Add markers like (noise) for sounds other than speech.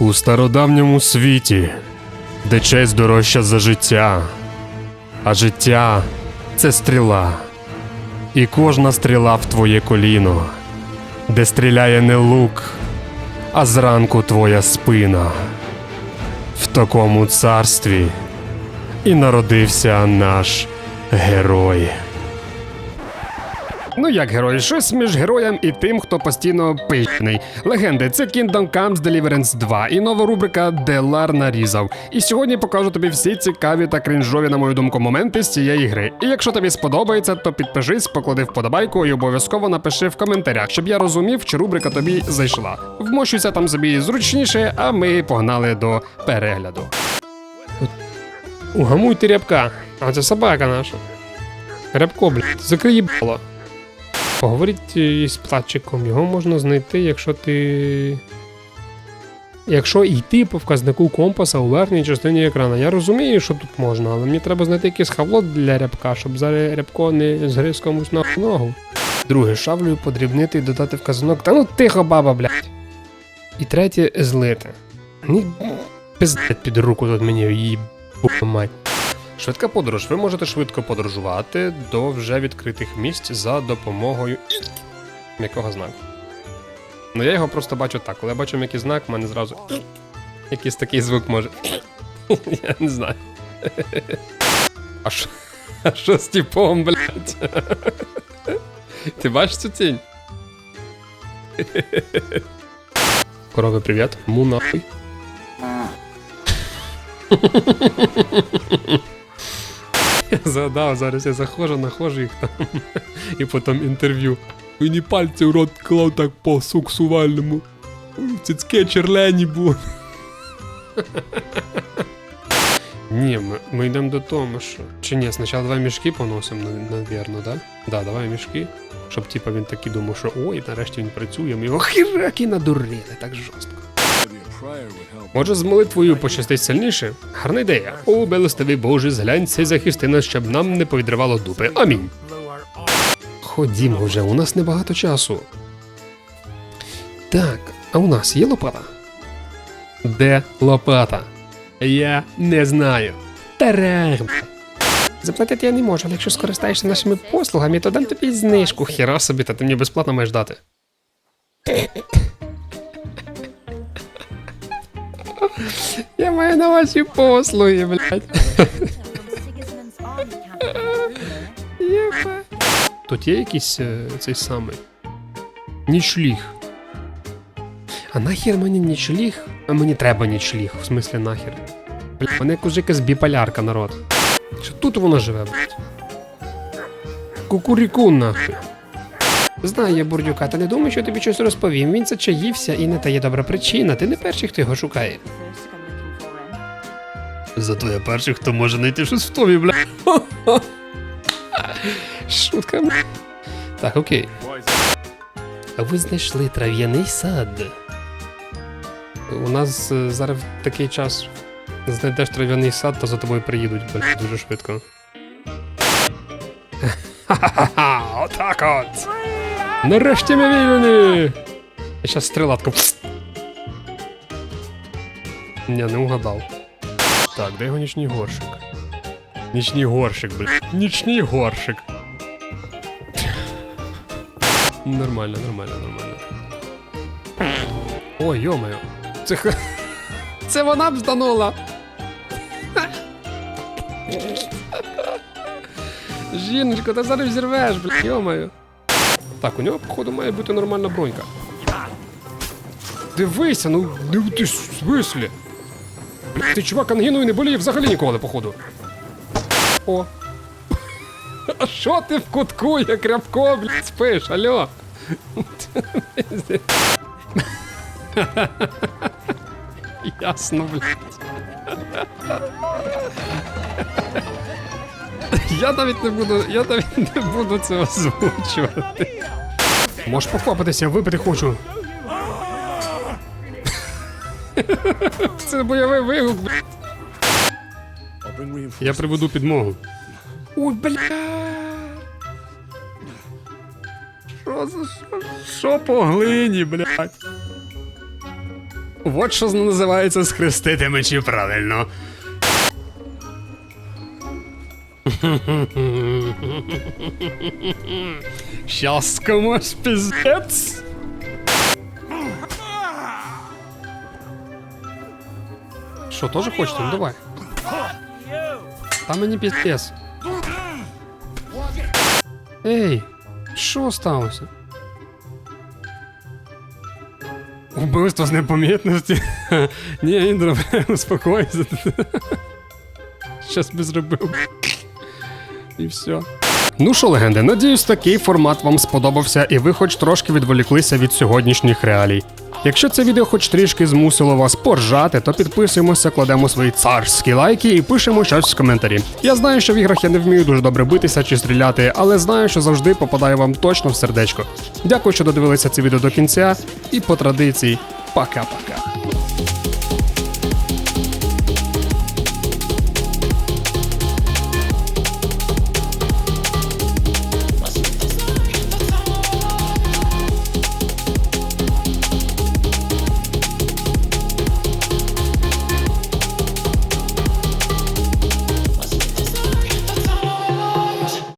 У стародавньому світі, де честь дорожча за життя, а життя це стріла. І кожна стріла в твоє коліно, де стріляє не лук, а зранку твоя спина. В такому царстві і народився наш герой. Ну як герой, щось між героєм і тим, хто постійно пишний. Легенди, це Kingdom Comes Deliverance 2 і нова рубрика Делар нарізав. І сьогодні покажу тобі всі цікаві та крінжові, на мою думку, моменти з цієї гри. І якщо тобі сподобається, то підпишись, поклади вподобайку і обов'язково напиши в коментарях, щоб я розумів, чи рубрика тобі зайшла. Вмощуйся там собі зручніше, а ми погнали до перегляду. Угамуйте рябка, а це собака наша. Рябко, блядь, закрий їбало. Поговоріть із платчиком, його можна знайти, якщо ти. Якщо йти по вказнику компаса у верхній частині екрана. Я розумію, що тут можна, але мені треба знайти якийсь хавло для рябка, щоб зараз рябко не згриз комусь на ногу. Друге, шавлею подрібнити і додати вказанок. Та ну тихо, баба, блядь. І третє злити. Ні, пиздець під руку тут мені її мать. Швидка подорож. Ви можете швидко подорожувати до вже відкритих місць за допомогою м'якого знаку. Ну я його просто бачу так. Коли я бачу м'який знак, в мене зразу якийсь такий звук може. (laughs) Я не знаю. А що? Що з типом, блядь? Ти бачиш цю тінь? Корови, привіт. Му нахуй. Я згадав, зараз я заходжу, нахожу їх там. І потім інтерв'ю. Мені пальці в рот клав так по сексуальному. Цицьке черлені були. Ні, ми, ми йдемо до що. Чи ні, спочатку давай мішки поносимо, нав- навірно, да? Да, давай мішки. Щоб типа він такий думав, що ой, нарешті він працює, ми його хіраки надурили так жорстко. Може, з молитвою пощастить сильніше? Гарна ідея. О, милостивий Боже, зглянься і захисти нас, щоб нам не повідривало дупи. Амінь. Ходімо вже, у нас небагато часу. Так, а у нас є лопата? Де лопата? Я не знаю. Тарах. Заплатити я не можу, але якщо скористаєшся нашими послугами, то дам тобі знижку. Хіра собі, та ти мені безплатно маєш дати. Я маю на ваші послуги, блядь. Тут є якийсь е, цей самий. Нічліг. А нахер мені нічліг? А мені треба нічліг, в смислі нахер. Бля, мене якось якась біполярка, народ. Що тут вона живе, блядь? Кукуріку нахуй. Знаю я бурдюка, та не думаю, що тобі щось розповім. Він зачаївся і не та є добра причина. Ти не перший, хто його шукає. Зато я перший, хто може знайти щось в тобі, бля. (laughs) Шутка, бля. Так, окей. А ви знайшли трав'яний сад. У нас е, зараз такий час знайдеш трав'яний сад, то за тобою приїдуть, бля, дуже швидко. (laughs) Ха-ха-ха, отак от. Нарешті ми вільні! Я щас стрілатку. Ні, не угадав. Так, де його нічний горшик? Нічний горшик, блядь. Нічний горшик. Нормально, нормально, нормально. Ой, йомаю. Це. (laughs) Це вона б зданула. Жіночко, ти зараз взірвеш, блядь, йомаю. Так, у нього, походу, має бути нормальна бронька. Дивися, ну, ну ти в смислі? Блядь, ти чувак ангіною не боліє взагалі ніколи, походу. О. А що ти в кутку, як рябко, блядь, спиш, алло? Ясно, блядь. (laughs) Я навіть не буду, я навіть не буду це озвучувати. Можеш поквапитися, випити хочу. Це бойовий вигук. Я приведу підмогу. Ой, бля. Що за що? Що по глині, блядь? От що називається схрестити мечі правильно. Щас комусь піздець. Що, теж хочете? Ну давай. Та мені піздець. Ей, що сталося? Убивство з непомітності. (laughs) Ні, Індра, (laughs) успокойся. (laughs) Щас би зробив. І все. Ну що, легенди, надіюсь, такий формат вам сподобався, і ви хоч трошки відволіклися від сьогоднішніх реалій. Якщо це відео хоч трішки змусило вас поржати, то підписуємося, кладемо свої царські лайки і пишемо щось в коментарі. Я знаю, що в іграх я не вмію дуже добре битися чи стріляти, але знаю, що завжди попадаю вам точно в сердечко. Дякую, що додивилися це відео до кінця, і по традиції, пока-пока.